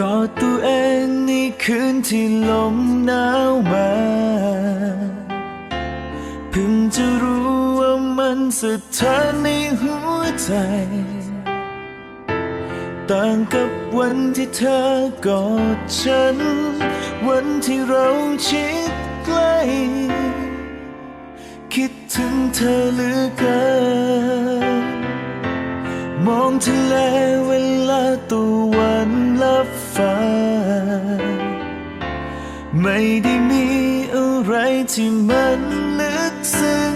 กอดตัวเองในคืนที่ลมหนาวมาเพิ่งจะรู้ว่ามันสะท้านในหัวใจ ต่างกับวันที่เธอกอดฉัน วันที่เราชิดใกล้คิดถึงเธอเหลือเกินมองทะเลเวลาตะวั ไม่ได้มีอะไรที่มันลึกซึ้ง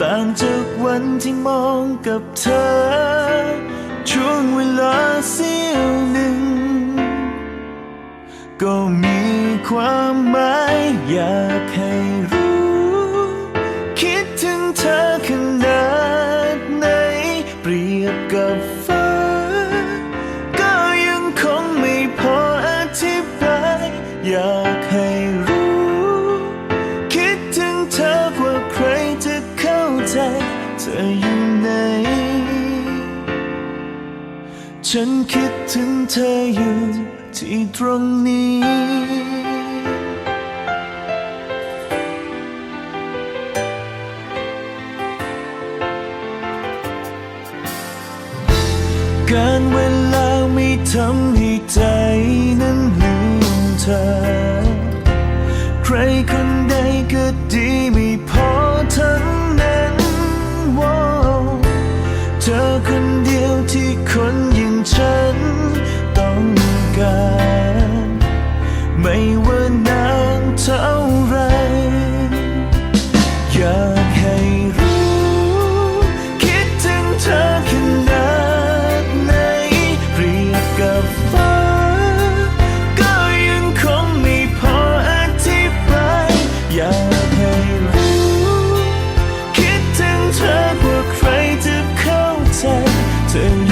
ต่างจากวันที่มองกับเธอ ช่วงเวลาเสี้ยวหนึ่ง ก็มีความหมายอยากให้ ฉันคิดถึงเธออยู่ที่ตรงนี้ การเวลาไม่ทำให้ใจนั้น อยากให้รู้ คิดถึงเธอขนาดไหนเปรียบกับฟ้า ก็ยังคงไม่พออธิบายอยากให้รู้ คิดถึงเธอกว่าใครจะเข้าใจเธอ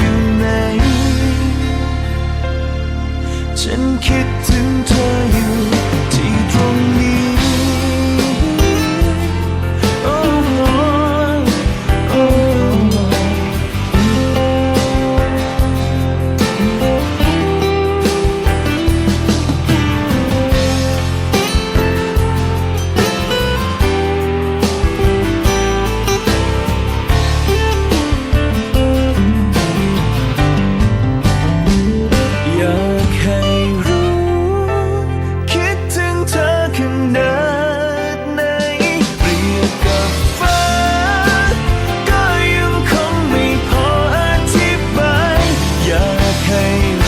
า